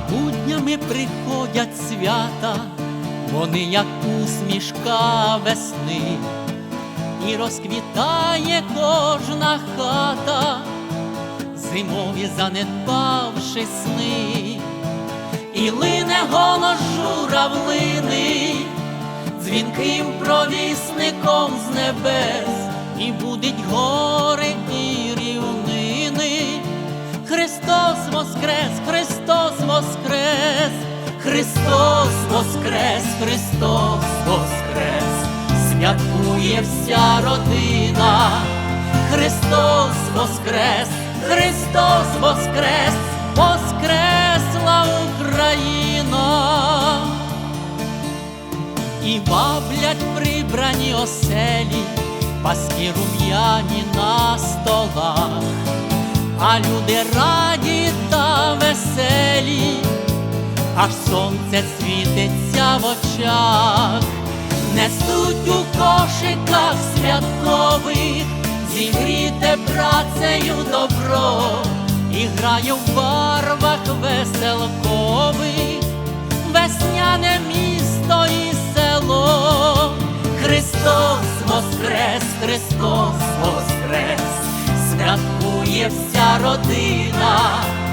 коли приходять свята, вони як усмішка весни, і розквітає кожна хата, зимові занедбавши сни, і лине голос журавлини, дзвінким провісником з небес, і будить гори і рівнини. Христос воскрес, Христос воскрес, Христос воскрес, Христос воскрес, святкує вся родина, Христос воскрес, Христос воскрес, воскресла Україна. І ваблять прибрані оселі, паски рум'яні на столах, а люди раді веселі, аж сонце світиться в очах, несуть у кошиках святкових, зігріте працею добро, і грає в барвах веселкових весняне місто і село. Христос воскрес, Христос воскрес, святкує вся родина.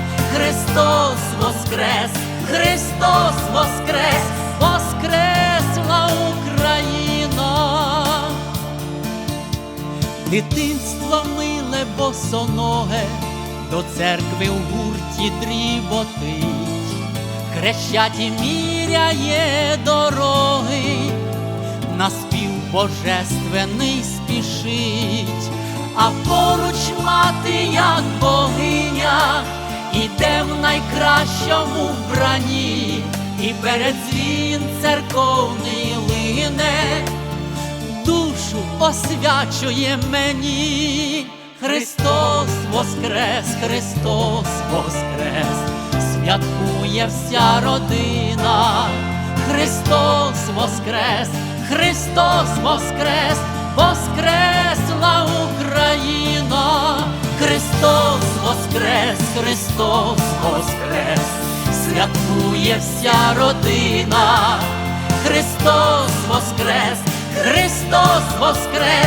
Воскрес, Христос воскрес, воскресла Україна. Дитинство миле босоноге, до церкви в гурті дріботить, хрещаті міряє дороги, на спів божественний спішить, а поруч мати, як богиня, іде в найкращому вбранні, і перед дзвін церковний лине душу освячує мені. Христос воскрес, Христос воскрес, святкує вся родина. Христос воскрес, Христос воскрес, воскресла Україна. Воскрес, Христос воскрес, святкує вся родина. Христос воскрес, Христос воскрес.